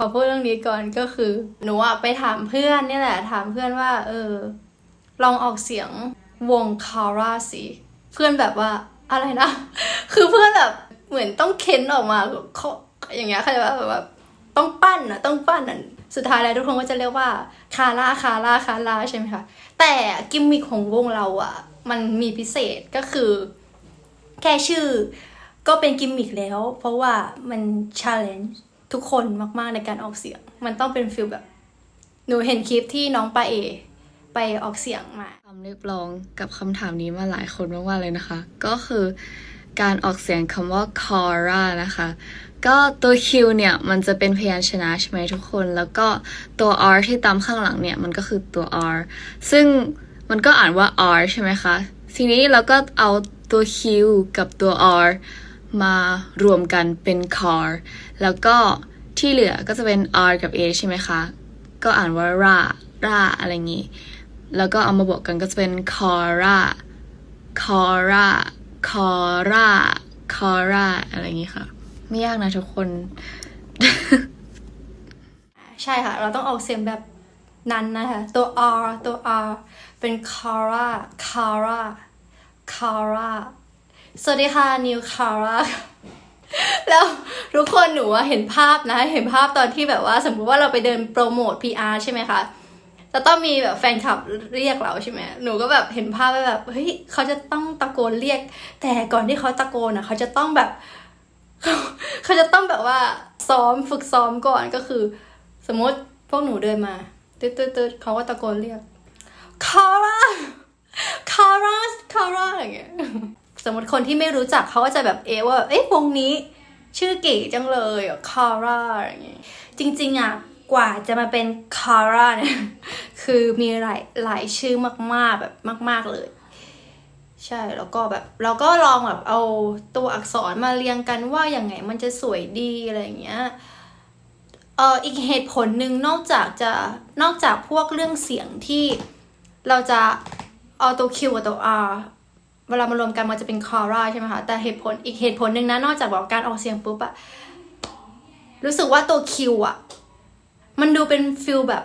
ขอพูดเรื่องนี้ก่อนก็คือ หนูอะไปถามเพื่อนนี่แหละ ถามเพื่อนว่า เออ ลองออกเสียงวงคาร่าสิเพื่อนแบบว่าอะไรนะ คือเพื่อนแบบเหมือนต้องเค้นออกมาเขาอย่างเงี้ยเขาจะแบบว่าต้องปั้นอะต้องปั้นอะสุดท้ายแล้วทุกคนก็จะเรียกว่าคาร่าคาร่าคาร่าใช่ไหมคะแต่กิมมิคของวงเราอะมันมีพิเศษก็คือ แค่ชื่อ ก็เป็นกิมมิคแล้ว เพราะว่ามันช l เลน g e ทุกคนมากๆในการออกเสียง มันต้องเป็นฟิลแบบหนูเห็นคลิปที่น้องปาเอ ไปออกเสียงมาคำเรียกร้องกับคำถามนี้มาหลายคนมากๆเลยนะคะ ก็คือการออกเสียงคำว่า Cora นะคะ ก็ตัว Q เนี่ย มันจะเป็นพยัญชนะใช่ไหมทุกคน แล้วก็ตัว R ที่ตามข้างหลังเนี่ย มันก็คือตัว R ซึ่งมันก็อ่านว่า R ใช่ไหมคะ ทีนี้เราก็เอาตัว Q กับตัว R มารวมกันเป็น car แล้วก็ที่เหลือก็จะเป็น R กับ A ใช่ไหมคะ ก็อ่านว่า ra ra อะไรอย่างงี้ แล้วก็เอามาบวกกันก็จะเป็น cora cora cora cora อะไรอย่างงี้ค่ะ ไม่ยากนะทุกคน ใช่ค่ะ เราต้องออกเสียงแบบนั้นนะคะ ตัว R ตัว R เป็น Kara Kara Kara สวัสดีค่ะนิว Kara แล้วทุกคนหนูเห็นภาพนะ เห็นภาพตอนที่แบบว่า สมมุติว่าเราไปเดินโปรโมท PR ใช่ไหมคะจะต้องมีแบบแฟนคลับเรียกเราใช่ไหมหนูก็แบบเห็นภาพว่าแบบเฮ้ยเขาจะต้องตะโกนเรียก แต่ก่อนที่เขาตะโกนอะเขาจะต้องแบบเขาเขาจะต้องแบบว่าซ้อมฝึกซ้อมก่อนก็คือ สมมติพวกหนูเดินมาตืดตืดตืดเขาก็ตะโกนเรียกคาร่าคาร่าคาร่าอย่างเงี้ย สมมติคนที่ไม่รู้จักเขาก็จะแบบเอว่า เอ๊ะวงนี้ ชื่อเก๋จังเลยคาร่าอย่างเงี้ยจริง ๆอะกว่าจะมาเป็นคาร่าเนี่ยคือมีหลายหลายชื่อมากๆแบบมาก ๆเลย ใช่แล้วก็แบบเราก็ลองแบบเอาตัวอักษรมาเรียงกันว่าอย่างไงมันจะสวยดีอะไรอย่างเงี้ยเอออีกเหตุผลหนึ่งนอกจากจะนอกจากพวกเรื่องเสียงที่เราจะเอาตัว Q กับตัว R เวลามารวมกันมันจะเป็นคอร่าใช่ไหมคะแต่เหตุผลอีกเหตุผลหนึ่งนะนอกจากบอกการออกเสียงปุ๊บอะรู้สึกว่าตัว Q อะมันดูเป็นฟิลแบบ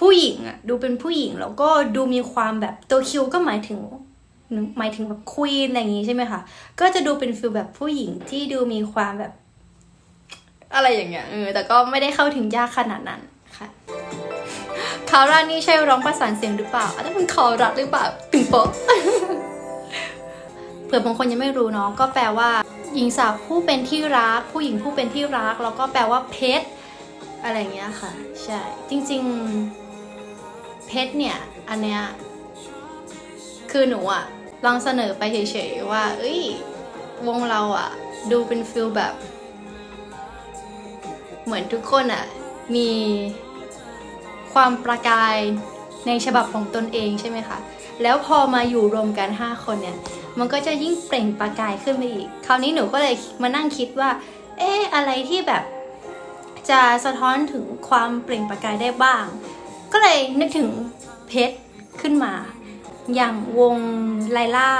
ผู้หญิงอะดูเป็นผู้หญิงแล้วก็ดูมีความแบบตัว Q ก็หมายถึงหมายถึงแบบควีนอะไรอย่างงี้ใช่ไหมคะ ก็จะดูเป็นฟิลแบบผู้หญิงที่ดูมีความแบบ อะไรอย่างเงี้ยเออแต่ก็ไม่ได้เข้าถึงยากขนาดนั้นค่ะคาร่านี่ใช่ร้องประสานเสียงหรือเปล่าอาจจะเป็นคอรัดหรือเปล่าตึงโป๊ะ ผื่อบางคนยังไม่รู้เนาะก็แปลว่า หญิงสาวผู้เป็นที่รัก ผู้หญิงผู้เป็นที่รัก แล้วก็แปลว่าเพชรอะไรเงี้ยค่ะ ใช่ จริง ๆ เพชรเนี่ย อันเนี้ยคือหนูอะลองเสนอไปเฉยๆว่า เอ้ย วงเราอะดูเป็นฟิลแบบ เหมือนทุกคนอะมีความประกายในฉบับของตนเองใช่ไหมคะ แล้วพอมาอยู่รวมกัน 5 คนเนี่ย มันก็จะยิ่งเปล่งประกายขึ้นไปอีก คราวนี้หนูก็เลยมานั่งคิดว่า เอ๊ะอะไรที่แบบจะสะท้อนถึงความเปล่งประกายได้บ้าง ก็เลยนึกถึงเพชรขึ้นมา อย่างวงไลล่า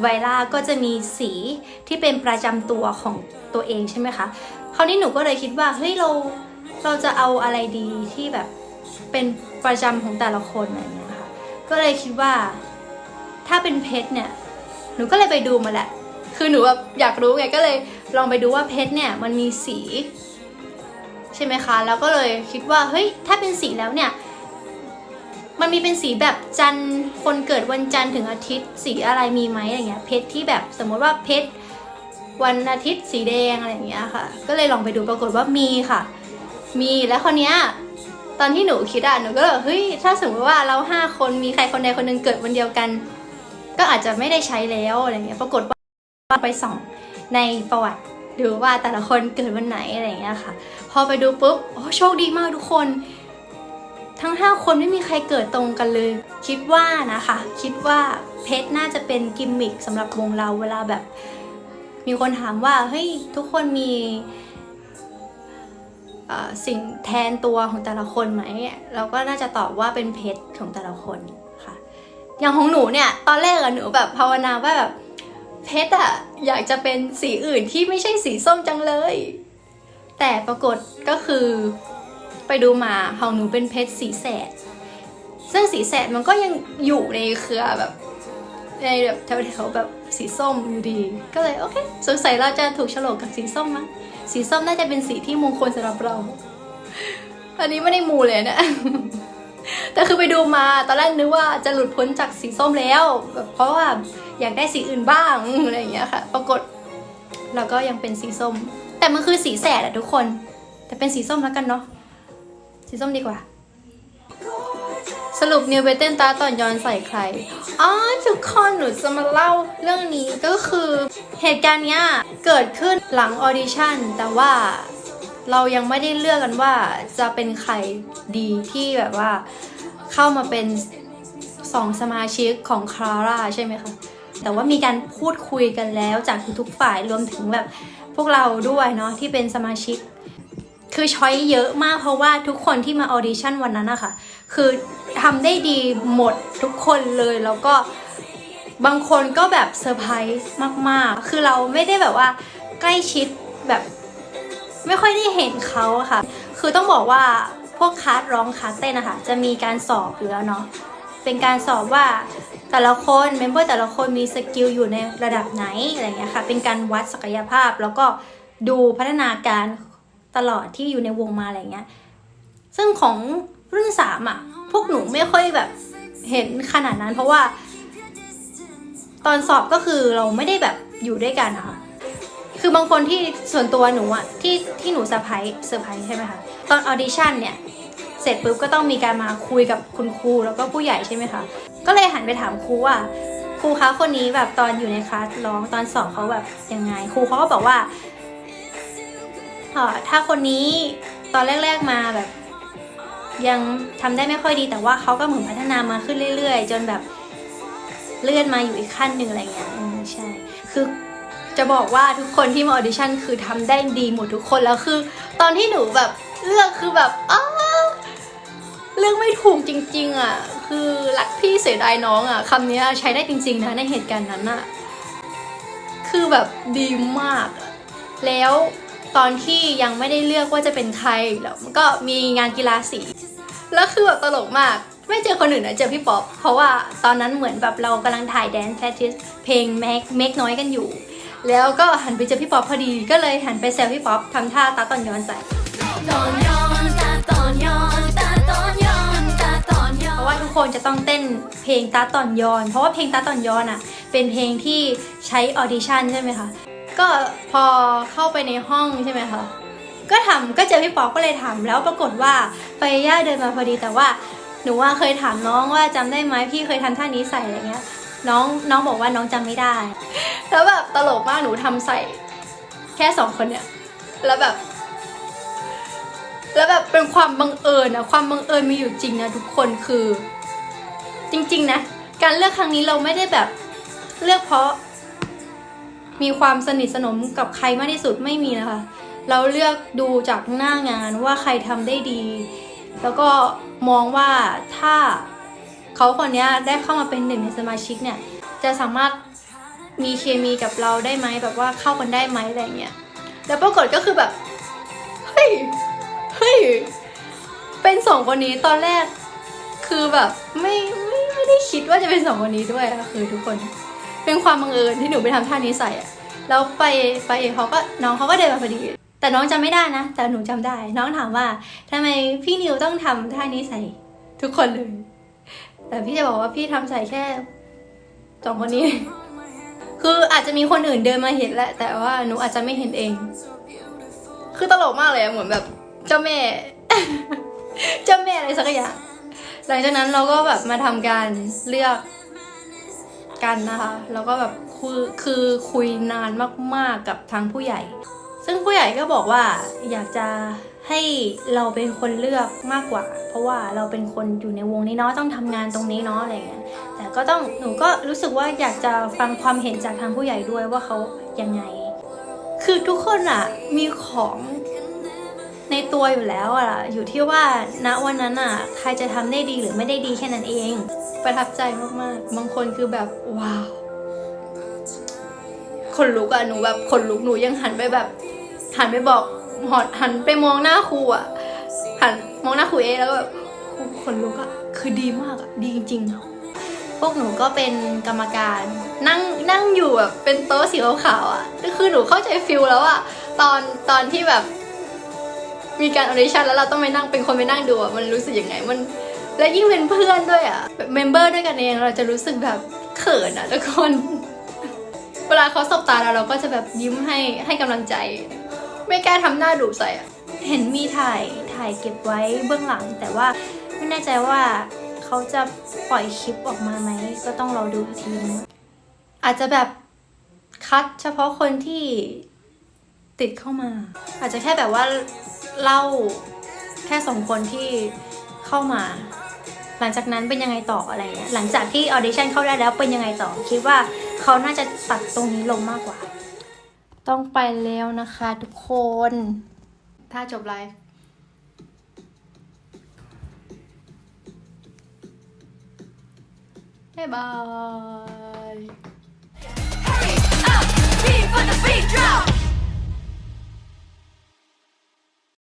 ไวล่าก็จะมีสีที่เป็นประจำตัวของตัวเองใช่ไหมคะ คราวนี้หนูก็เลยคิดว่าเฮ้ยเราเราจะเอาอะไรดีที่แบบเป็นประจำของแต่ละคนอะไรอย่างเงี้ยค่ะ ก็เลยคิดว่าถ้าเป็นเพชรเนี่ย หนูก็เลยไปดูมาแหละ คือหนูแบบอยากรู้ไงก็เลยลองไปดูว่าเพชรเนี่ยมันมีสี ใช่ไหมคะ แล้วก็เลยคิดว่าเฮ้ยถ้าเป็นสีแล้วเนี่ย มันมีเป็นสีแบบจันทร์คนเกิดวันจันทร์ถึงอาทิตย์สีอะไรมีไหมอะไรเงี้ยเพชรที่แบบสมมติว่าเพชรวันอาทิตย์สีแดงอะไรอย่างเงี้ยค่ะ ก็เลยลองไปดูปรากฏว่ามีค่ะ มีแล้วคนเนี้ยตอนที่หนูคิดอะหนูก็แบบเฮ้ยถ้าสมมติว่าเราห้าคนมีใครคนใดคนหนึ่งเกิดวันเดียวกัน ก็อาจจะไม่ได้ใช้แล้วอะไรเงี้ยปรากฏว่าไปส่องในประวัติดูว่าแต่ละคนเกิดวันไหนอะไรอย่างเงี้ยค่ะ พอไปดูปุ๊บโอ้โชคดีมากทุกคน ทั้ง 5 คนไม่มีใครเกิดตรงกันเลย คิดว่านะคะ คิดว่าเพชรน่าจะเป็นกิมมิคสำหรับวงเราเวลาแบบ มีคนถามว่าเฮ้ยทุกคนมีสิ่งแทนตัวของแต่ละคนไหม เราก็น่าจะตอบว่าเป็นเพชรของแต่ละคน อย่างของหนูเนี่ย ตอนแรกอะหนูแบบภาวนาว่าแบบเพชรอะอยากจะเป็นสีอื่นที่ไม่ใช่สีส้มจังเลย แต่ปรากฏก็คือไปดูมาของหนูเป็นเพชรสีแสด ซึ่งสีแสดมันก็ยังอยู่ในเครือแบบในแบบแถวๆแบบสีส้มอยู่ดี ก็เลยโอเคสงสัยเราจะถูกฉลกกับสีส้มมั้งสีส้มน่าจะเป็นสีที่มงคลสำหรับเรา อันนี้ไม่ได้มูเลยนะ แต่คือไปดูมาตอนแรกนึกว่าจะหลุดพ้นจากสีส้มแล้วแบบเพราะว่าอยากได้สีอื่นบ้างอะไรอย่างเงี้ยค่ะ ปรากฏเราก็ยังเป็นสีส้ม แต่มันคือสีแสดอะทุกคน แต่เป็นสีส้มแล้วกันเนาะสีส้มดีกว่า สรุปนิวเบเตนตาตอนย้อนใส่ใครอ๋อทุกคนหนูจะมาเล่าเรื่องนี้ก็คือเหตุการณ์เนี้ยเกิดขึ้นหลังออดิชั่นแต่ว่าเรายังไม่ได้เลือกกันว่าจะเป็นใครดีที่แบบว่า เข้ามาเป็นสองสมาชิกของคลาร่าใช่ไหมคะ แต่ว่ามีการพูดคุยกันแล้วจากทุกฝ่ายรวมถึงแบบพวกเราด้วยเนาะที่เป็นสมาชิก คือช้อยเยอะมากเพราะว่าทุกคนที่มาออดิชั่นวันนั้นนะคะคือทำได้ดีหมดทุกคนเลยแล้วก็บางคนก็แบบเซอร์ไพรส์มาก ๆ คือเราไม่ได้แบบว่าใกล้ชิดแบบ ไม่ค่อยได้เห็นเขาค่ะ คือต้องบอกว่า วกคัสร้องคัสเต้นนะคะจะมีการสอบอยู่แล้วเนาะเป็นการสอบว่าแต่ละคนเมมเบอร์แต่ละคนมีสกิลอยู่ในระดับไหนอะไรเงี้ยค่ะเป็นการวัดศักยภาพแล้วก็ดูพัฒนาการตลอดที่อยู่ในวงมาอะไรเงี้ยซึ่งของรุ่นสามอะพวกหนูไม่ค่อยแบบเห็นขนาดนั้น เพราะว่า ตอนสอบก็คือเราไม่ได้แบบอยู่ด้วยกันนะคะ คือบางคนที่ส่วนตัวหนูอะที่ที่หนูเซอร์ไพรส์เซอร์ไพรส์ใช่ไหมคะตอนออดิชั่นเนี่ยเสร็จปุ๊บก็ต้องมีการมาคุยกับคุณครูแล้วก็ผู้ใหญ่ใช่ไหมคะก็เลยหันไปถามครูว่าครูคะคนนี้แบบตอนอยู่ในคลาสร้องตอนสอบเขาแบบยังไง ครูเขาก็บอกว่าออถ้าคนนี้ตอนแรก ๆมาแบบ ยังทำได้ไม่ค่อยดีแต่ว่าเขาก็เหมือนพัฒนามาขึ้นเรื่อย ๆ จนแบบเลื่อนมาอยู่อีกขั้นหนึ่งอะไรเงี้ยอืมใช่ คือ จะบอกว่าทุกคนที่มาออดิชั่นคือทำได้ดีหมดทุกคนแล้วคือ ตอนที่หนูแบบเลือกคือแบบอ้าวเรื่องไม่ถูกจริง ๆ อะ คือรักพี่เสียดายน้องอะคำนี้ใช้ได้จริง ๆ นะในเหตุการณ์นั้นอะ คือแบบดีมากอะแล้วตอนที่ยังไม่ได้เลือกว่าจะเป็นใครแล้วมันก็มีงานกีฬาสี แล้วคือแบบตลกมาก ไม่เจอคนอื่นนะเจอพี่ป๊อปเพราะว่าตอนนั้นเหมือนแบบเรากำลังถ่ายแดนซ์แพทิสเพลงแม็กเมกน้อยกันอยู่ แล้วก็หันไปเจอพี่ป๊อปพอดี ก็เลยหันไปแซวพี่ป๊อปทำท่าตาตอนย้อนใส่ตอนย้อนตาตอนย้อนตาตอนย้อนตาตอนย้อเพนราะว่าทุกคนจะต้องเต้นเพลงตาตอนยอน เพราะว่าเพลงตาตอนยอนอะ เป็นเพลงที่ใช้ออดิชั่นใช่ไหมคะ ก็พอเข้าไปในห้องใช่ไหมคะ ก็ทำก็เจอพี่ป๊อกก็เลยทำแล้วปรากฏว่าไปย่าเดินมาพอดีแต่ว่าหนูว่าเคยถามน้องว่าจำได้ไหมพี่เคยทำท่านี้ใส่อะไรเงี้ย น้องน้องบอกว่าน้องจำไม่ได้ แล้วแบบตลกมากหนูทำใส่ แค่สองคนเนี่ยแล้วแบบ แล้วแบบเป็นความบังเอิญอะความบังเอิญมีอยู่จริงนะทุกคนคือ จริง ๆ นะ การเลือกครั้งนี้เราไม่ได้แบบ เลือกเพราะ มีความสนิทสนมกับใครมากที่สุดไม่มีนะคะ เราเลือกดูจากหน้างานว่าใครทำได้ดี แล้วก็มองว่าถ้า เขาคนนี้ได้เข้ามาเป็นหนึ่งในสมาชิกเนี่ย จะสามารถมีเคมีกับเราได้ไหมแบบว่าเข้ากันได้ไหมอะไรเงี้ยแล้วปรากฏก็คือแบบเฮ้ยเฮ้ยเป็นสองคนนี้ตอนแรกคือแบบไม่ไม่ไม่ได้คิดว่าจะเป็นสองคนนี้ด้วยอะคือทุกคนเป็นความบังเอิญที่หนูไปทำท่านี้ใส่อะแล้วไปไปเขาก็น้องเขาก็เดินมาพอดี แต่น้องจำไม่ได้นะ แต่หนูจำได้ น้องถามว่าทำไมพี่นิวต้องทำท่านี้ใส่ทุกคนเลย แต่พี่จะบอกว่าพี่ทำใส่แค่สองคนนี้ คืออาจจะมีคนอื่นเดินมาเห็นแหละ แต่ว่าหนูอาจจะไม่เห็นเอง คือตลกมากเลยเหมือนแบบ เจ้าแม่ เจ้าแม่อะไรสักอย่างหลังจากนั้นเราก็แบบมาทำการเลือกกันนะคะ แล้วก็แบบคือคือคุยนานมากๆกับทางผู้ใหญ่ ซึ่งผู้ใหญ่ก็บอกว่าอยากจะให้เราเป็นคนเลือกมากกว่า เพราะว่าเราเป็นคนอยู่ในวงนี้เนาะต้องทำงานตรงนี้เนาะอะไรเงี้ยแต่ก็ต้องหนูก็รู้สึกว่าอยากจะฟังความเห็นจากทางผู้ใหญ่ด้วยว่าเขายังไง คือทุกคนอะมีของในตัวอยู่แล้วอะอยู่ที่ว่าณวันนั้นอะใครจะทำได้ดีหรือไม่ได้ดีแค่นั้นเอง ประทับใจมากๆ บางคนคือแบบว้าวคนลุกอะหนูแบบคนลุกหนูยังหันไปแบบ หันไปบอกหอดหันไปมองหน้าครูอะหันมองหน้าครูเอแล้วก็แบบครูขนลุกอะคือดีมากอะดีจริงๆ พวกหนูก็เป็นกรรมการ นั่งนั่งอยู่แบบเป็นโต๊ะสีขาวๆอะคือหนูเข้าใจฟิลแล้วอะตอนตอนที่แบบมีการออดิชั่นแล้วเราต้องไปนั่งเป็นคนไปนั่งดูอะมันรู้สึกยังไงมันและยิ่งเป็นเพื่อนด้วยอะแบบเมมเบอร์ด้วยกันเองเราจะรู้สึกแบบเขินอะทุกคน เวลาเขาสบตาเราเราก็จะแบบยิ้มให้ให้กำลังใจ ไม่กล้าทำหน้าดุใส่อะเห็นมีถ่ายถ่ายเก็บไว้เบื้องหลัง แต่ว่าไม่แน่ใจว่าเขาจะปล่อยคลิปออกมาไหม ก็ต้องรอดูอีกทีนึงอาจจะแบบคัดเฉพาะคนที่ติดเข้ามา อาจจะแค่แบบว่าเล่าแค่สองคนที่เข้ามา หลังจากนั้นเป็นยังไงต่ออะไรเงี้ยหลังจากที่ออดิชั่นเข้าได้แล้วเป็นยังไงต่อ คิดว่าเขาน่าจะตัดตรงนี้ลงมากกว่า ต้องไปแล้วนะคะทุกคน ถ้าจบไลฟ์บ๊ายบาย Beat for the beat drop.